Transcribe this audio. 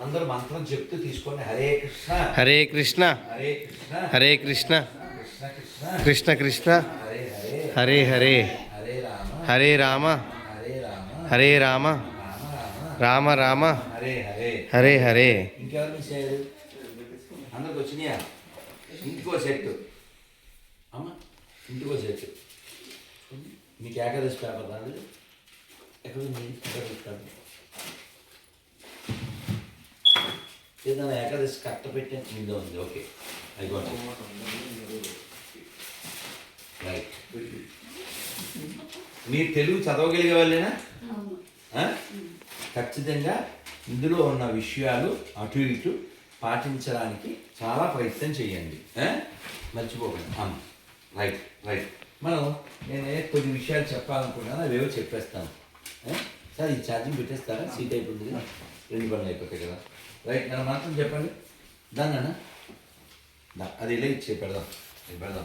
అందరూ మంత్రం చెప్తూ తీసుకోండి హరే కృష్ణ. హరే కృష్ణ. హరే కృష్ణ. హరే కృష్ణ. కృష్ణ కృష్ణ. హరే హరే. హరే రామ. హరే రామ. హరే రామ. రామ. హరే హరే. హరే హరే. ఇంకెవరు అయ్యారు? అందరికి వచ్చినాయా? ఇంటికో సెట్. అమ్మ ఇంటికో సెట్. మీకు ఏకాదశి పేపర్ రాదు ఎక్కడ ఉంది? ఏకాదశి పేపర్ ఏదైనా ఏకాదశి కట్ట పెట్టే మీద ఉంది. ఓకే. అయిపోయింది రైట్ మీరు తెలుగు చదవగలిగే వాళ్ళేనా? ఖచ్చితంగా ఇందులో ఉన్న విషయాలు అటు ఇటు పాటించడానికి చాలా ప్రయత్నం చేయండి? మర్చిపోకండి. అమ్మ రైట్ రైట్ మనం నేను ఏ కొన్ని విషయాలు చెప్పాలనుకున్నాను అవేవో చెప్పేస్తాను? సార్ ఈ ఛార్జింగ్ పెట్టేస్తారా? సీట్ అయిపోతుంది రెండు పనులు అయిపోతాయి కదా. రైట్ నన్ను మాత్రం చెప్పండి. దాన్న అది ఇలా ఇచ్చే పెడదాం. ఇది పెడదాం.